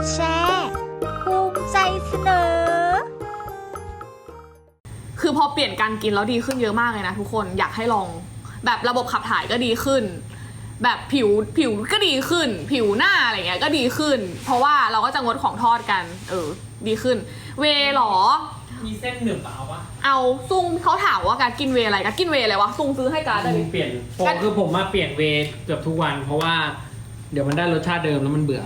ดแชร์ภูมิใจเสนอ คือพอเปลี่ยนการกินแล้วดีขึ้นเยอะมากเลยนะทุกคนอยากให้ลอง แบบระบบขับถ่ายก็ดีขึ้น แบบผิวผิวก็ดีขึ้น ผิวหน้าอะไรเงี้ยก็ดีขึ้น เพราะว่าเราก็จะงดของทอดกัน เออ ดีขึ้น เวหรอ มีเส้นหนึบอะเอาวะเอาซุงเขาถามว่าการกินเวอะไรการกินเวอะไรวะซุงซื้อให้การดเลย เปลี่ยนผมคือผมมาเปลี่ยนเวย์เกือบทุกวัน เพราะว่าเดี๋ยวมันได้รสชาติเดิมแล้วมันเบื่อ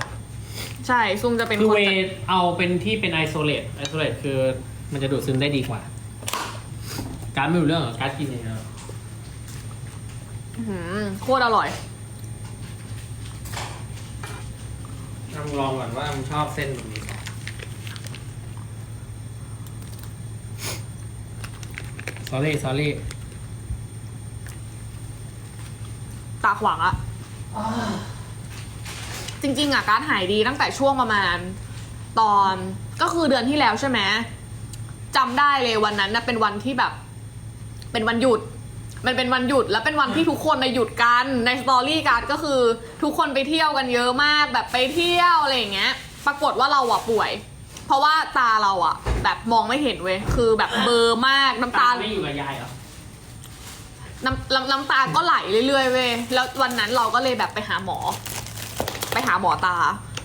ใช่ซุงจะเป็นคือคนเวจะย์เอาเป็นที่เป็นไอโซเลตไอโซเลตคือมันจะดูดซึมได้ดีกว่า การดไม่รู้เรื่องเหรอการดกินเองเหรออื้อหือโคตรอร่อย ลองลองก่อนว่ามันชอบเส้นแบบนี้สอรี่สอรี่ตาขวางอะ จริงๆอะการดหายดีตั้งแต่ช่วงประมาณ ตอนก็คือเดือนที่แล้วใช่ไหมจำได้เลยวันนั้นนะเป็นวันที่แบบ เป็นวันหยุด มันเป็นวันหยุดแล้วเป็นวันที่ทุกคนในะหยุดกันในสตอรี่การ์ดก็คือ ทุกคนไปเที่ยวกันเยอะมาก แบบไปเที่ยวอะไรอย่างเงี้ย ปรากฏว่าเราอะป่วย เพราะว่าตาเราอะแบบมองไม่เห็นเว้ยคือแบบเบลอร์มากน้ำตา ไม่อยู่กับยายเหรอ น้ำน้ำน้ำตาก็ไหลเรื่อยๆเว้ย แล้ววันนั้นเราก็เลยแบบไปหาหมอไป หาหมอตา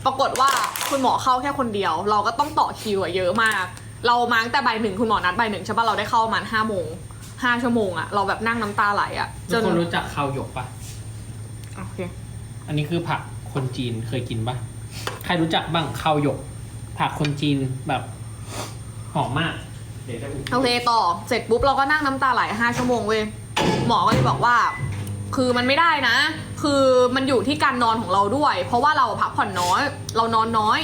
ปรากฏว่าคุณหมอเข้าแค่คนเดียว เราก็ต้องต่อคิวอะเยอะมาก เรามาตั้งแต่บ่ายหนึ่งคุณหมอนัดบ่ายหนึ่งใช่ปะเราได้เข้าประมาณห้าโมงห้าชั่วโมงอะเราแบบนั่งน้ำตาไหลอะจทุกนคนรู้จักข้าวหยกปะโอเคอันนี้คือผักคนจีนเคยกินปะใครรู้จักบ้างข้าวหยก ผักคนจีนแบบหอมมาก เดี๋ยวจะอุโอเคต่อเสร็จปุ๊บเราก็นั่งน้ำตาไหลห้าชั่วโมงเว้ยหมอก็เลยบอกว่า คือมันไม่ได้นะ คือมันอยู่ที่การนอนของเราด้วย เพราะว่าเราพักผ่อนน้อย เรานอนน้อย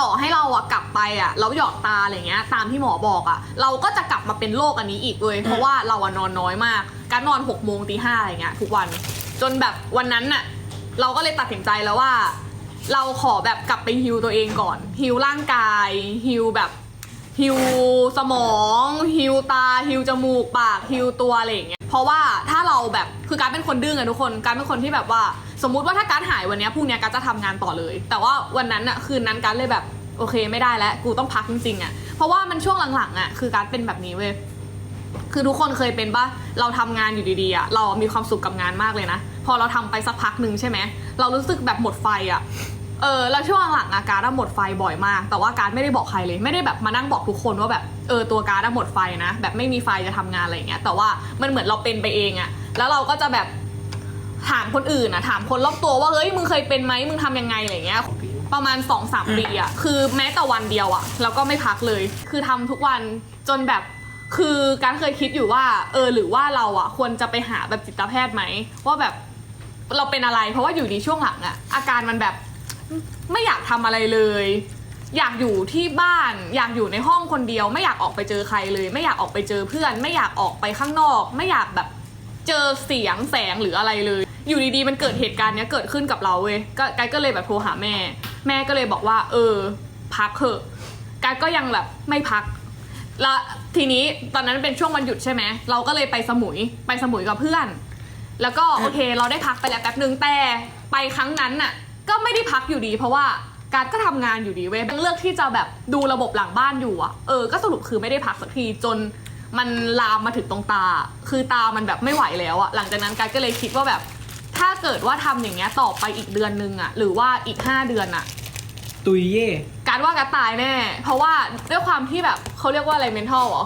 ต่อให้เราอะกลับไปอะเราหยอดตาอะไรเงี้ย ตามที่หมอบอกอะเราก็จะกลับมาเป็นโรคอันนี้อีกเลย เพราะว่าเราอะนอนน้อยมาก การนอนหกโมงตีห้าอะไรเงี้ยทุกวัน จนแบบวันนั้นน่ะเราก็เลยตัดสินใจแล้วว่า เราขอแบบกลับไปฮิวตัวเองก่อน ฮิวร่างกาย ฮิวแบบฮิวสมอง ฮิวตา ฮิวจมูก ปาก ฮิวตัวอะไรอย่างเงี้ย เพราะว่าถ้าเราแบบคือการเป็นคนดื้ออะทุกคน การเป็นคนที่แบบว่า สมมุติว่าถ้าการหายวันนี้พรุ่งนี้การจะทำงานต่อเลย แต่ว่าวันนั้นอะคืนนั้นการเลยแบบโอเคไม่ได้แล้วกูต้องพักจริงๆอะเพราะว่ามันช่วงหลังๆอะคือการเป็นแบบนี้เว้ยคือทุกคนเคยเป็นปะเราทำงานอยู่ดีๆอะเรามีความสุขกับงานมากเลยนะ พอเราทำไปสักพักหนึ่งใช่ไหมเรารู้สึกแบบหมดไฟอะ เออแล้วช่วงหลังๆอาการอะหมดไฟบ่อยมาก แต่ว่าการไม่ได้บอกใครเลย ไม่ได้แบบมานั่งบอกทุกคนว่าแบบเออตัวการอะหมดไฟนะ แบบไม่มีไฟจะทำงานอะไรอย่างเงี้ย แต่ว่ามันเหมือนเราเป็นไปเองอะแล้วเราก็จะแบบถามคนอื่นอะถามคนรอบตัวว่าเฮ้ยมึงเคยเป็นไหมมึงทำยังไงอะไรอย่างเงี้ย ประมาณ2อสามปีอะคือแม้แต่วันเดียวอะเราก็ไม่พักเลย คือทำทุกวันจนแบบคือการเคยคิดอยู่ว่า เออหรือว่าเราอะควรจะไปหาแบบจิตแพทย์ไหมว่าแบบเราเป็นอะไร เพราะว่าอยู่ดีช่วงหลังอะอาการมันแบบ ไม่อยากทำอะไรเลย อยากอยู่ที่บ้าน อยากอยู่ในห้องคนเดียว ไม่อยากออกไปเจอใครเลย ไม่อยากออกไปเจอเพื่อน ไม่อยากออกไปข้างนอก ไม่อยากแบบเจอเสียงแสงหรืออะไรเลย อยู่ดีๆ มันเกิดเหตุการณ์เนี้ยเกิดขึ้นกับเราเว้ยก็กด์ก็เลยแบบโทรหาแม่ แม่ก็เลยบอกว่า เออ พักเถอะกด์ก็ยังแบบไม่พักแล้วทีนี้ตอนนั้นเป็นช่วงวันหยุดใช่ไหมเราก็เลยไปสมุยไปสมุยกับเพื่อน แล้วก็โอเค เราได้พักไปแล้วแป๊บนึงแต่ไปครั้งนั้นน่ะ ก็ไม่ได้พักอยู่ดี เพราะว่าการดก็ทำงานอยู่ดีเว้ยเลือกที่จะแบบดูระบบหลังบ้านอยู่อะเออ ก็สรุปคือไม่ได้พักสักทีจนมันลามมาถึงตรงตา คือตามันแบบไม่ไหวแล้วอะหลังจากนั้นการดก็เลยคิดว่าแบบ ถ้าเกิดว่าทำอย่างเงี้ยต่อไปอีกเดือนนึงอะหรือว่าอีกห้าเดือนอะตุยเย่การดว่าการดตายแน่ เพราะว่าด้วยความที่แบบเขาเรียกว่าอะไรเมนทัลเหรอ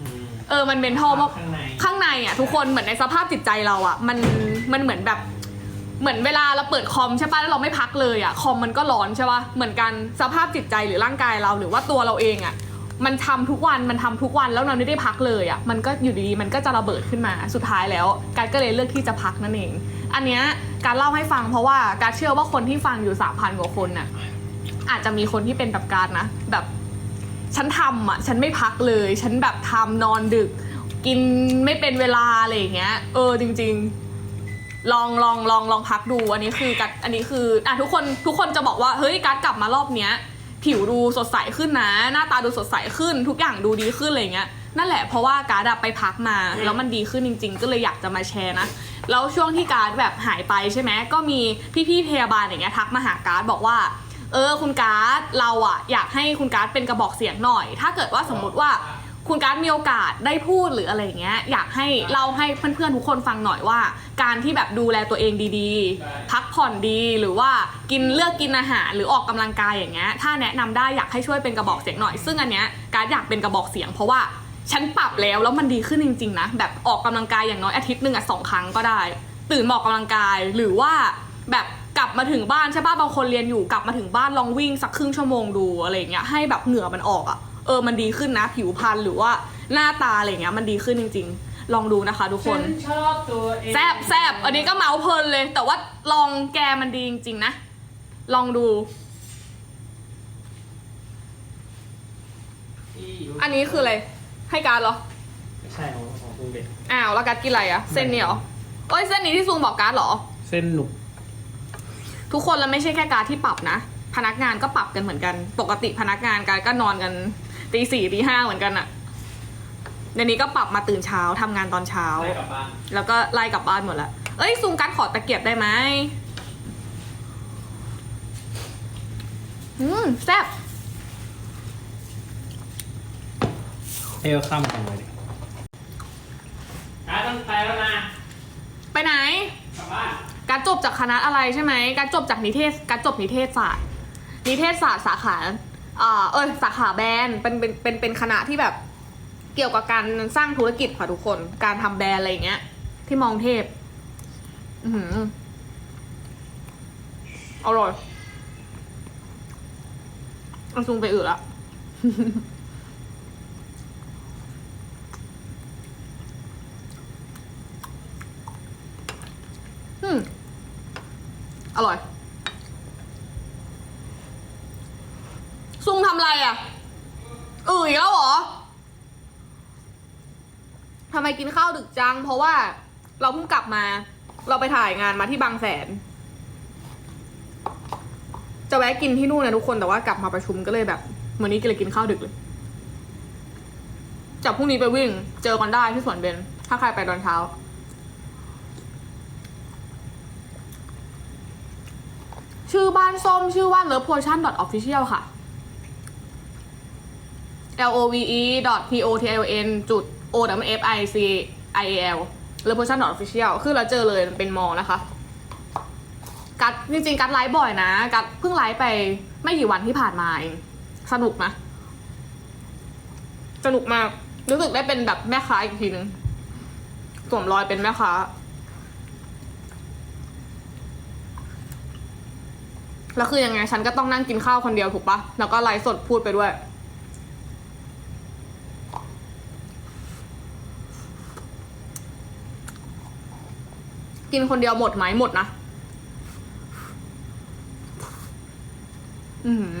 อืม เออมันเมนทัลมากข้างใน ข้างในอะทุกคนเหมือนในสภาพจิตใจเราอะมันมันเหมือนแบบ เหมือนเวลาเราเปิดคอมใช่ป่ะแล้วเราไม่พักเลยอะคอมมันก็ร้อนใช่ป่ะเหมือนกันสภาพจิตใจหรือร่างกายเราหรือว่าตัวเราเองอะมันทำทุกวันมันทำทุกวันแล้วเราไม่ได้พักเลยอะมันก็อยู่ดีๆมันก็จะระเบิดขึ้นมาสุดท้ายแล้ว การก็เลยเลือกที่จะพักนั่นเอง อันเนี้ยการเล่าให้ฟังเพราะว่าการเชื่อว่าคนที่ฟังอยู่สามพันกว่าคนน่ะอาจจะมีคนที่เป็นแบบการนะ แบบฉันทำอะฉันไม่พักเลย ฉันแบบทำนอนดึก กินไม่เป็นเวลาอะไรอย่างเงี้ยเออจริง ๆ ลองลองลองลองพักดูอันนี้คือกัดอันนี้คืออะทุกคนทุกคนจะบอกว่าเฮ้ยกัดกลับมารอบเนี้ย ผิวดูสดใสขึ้นนะ หน้าตาดูสดใสขึ้น ทุกอย่างดูดีขึ้นอะไรเงี้ยนั่นแหละเพราะว่าการดอะไปพักมา แล้วมันดีขึ้นจริง ๆ ก็เลยอยากจะมาแชร์นะแล้วช่วงที่การดแบบหายไปใช่ไหมก็มีพี่ๆพยาบาลอย่างเงี้ยทักมาหาการดบอกว่าเออคุณการ์ดเราอะอยากให้คุณการ์ดเป็นกระบอกเสียงหน่อย ถ้าเกิดว่าสมมุติว่า คุณการ์ดมีโอกาสได้พูดหรืออะไรอย่างเงี้ยอยากให้เล่าให้เพื่อนๆทุกคนฟังหน่อยว่า การที่แบบดูแลตัวเองดีๆ พักผ่อนดีหรือว่ากินเลือกกินอาหารหรือออกกำลังกายอย่างเงี้ยถ้าแนะนำได้อยากให้ช่วยเป็นกระบอกเสียงหน่อย ซึ่งอันเนี้ยการ์ดอยากเป็นกระบอกเสียง เพราะว่าฉันปรับแล้วแล้วมันดีขึ้นจริง ๆ นะ แบบออกกำลังกายอย่างน้อยอาทิตย์หนึ่งอะสองครั้งก็ได้ ตื่นมาออกกำลังกายหรือว่าแบบกลับมาถึงบ้านใช่ป่ะบางคนเรียนอยู่กลับมาถึงบ้านลองวิ่งสักครึ่งชั่วโมงดูอะไรอย่างเงี้ยให้แบบเหงื่อมันออกอะ่ะ เออมันดีขึ้นนะ ผิวพรรณหรือว่าหน้าตาอะไรอย่างเงี้ยมันดีขึ้นจริง ๆ ลองดูนะคะ ทุกคนชอบตัวเองแซบแซบอันนี้ก็เมาเพลินเลย แต่ว่าลองแกมันดีจริงๆนะ ลองดูอันนี้คืออะไรให้การดเหรอ ไม่ใช่ของของคุณเด็กอ้าวแล้วการดกินอะไรอะเส้นนี้เหรอเอ้ยเส้นนี้ที่ซูมบอกการดเหรอ เส้นหนุกทุกคนแล้วไม่ใช่แค่การดที่ปรับนะ พนักงานก็ปรับกันเหมือนกัน ปกติพนักงานการดก็นอนกัน ตีสี่ตีห้าเหมือนกันอะเดี๋ยวนี้ก็ปรับมาตื่นเช้าทำงานตอนเช้า ไปกลับบ้านแล้วก็ไล่กลับบ้านหมดละเอ้ยซูมการดขอตะเกียบได้ไหมอืมแซ่บเอลข้ามกันเลยดิการต้องไปแล้วนะไปไหน กลับบ้านการจบจากคณะอะไรใช่ไหม การจบจากนิเทศ การจบนิเทศศาสตร์ นิเทศศาสตร์สาขา อ่าเอยสาขาแบรนด์เป็นเป็นเป็นเป็นคณะที่แบบเกี่ยวกับการสร้างธุรกิจค่ะทุกคน การทำแบรนด์อะไรอย่างเงี้ย ที่มองเทพ อือหืออร่อยเอาซุงไปอื่นละ อืมอร่อย ซุงทำอะไรอะ อืออีกแล้วเหรอทำไมกินข้าวดึกจัง เพราะว่าเราเพิ่งกลับมา เราไปถ่ายงานมาที่บางแสน จะแวะกินที่นู่นนะทุกคนแต่ว่ากลับมาประชุมก็เลยแบบวันนี้ก็เลยกินข้าวดึกเลยจากพรุ่งนี้ไปวิ่ง เจอกันได้ที่สวนเบนถ้าใครไปตอนเช้า ชื่อบ้านส้มชื่อว่า love potion official ค่ะ l o v e p o t l n จุด o w f i c i a l love potion official คือเราเจอเลยเป็นมอนะคะ กัดจริงๆ กัดไลฟ์บ่อยนะ กัดเพิ่งไลฟ์ไปไม่กี่วันที่ผ่านมาเอง สนุกนะ สนุกมาก รู้สึกได้เป็นแบบแม่ค้าอีกทีนึงสวมรอยเป็นแม่ค้าแล้วคือยังไงฉันก็ต้องนั่งกินข้าวคนเดียวถูกปะแล้วก็ไลฟ์สดพูดไปด้วย กินคนเดียวหมดไหมหมดนะ อือหือ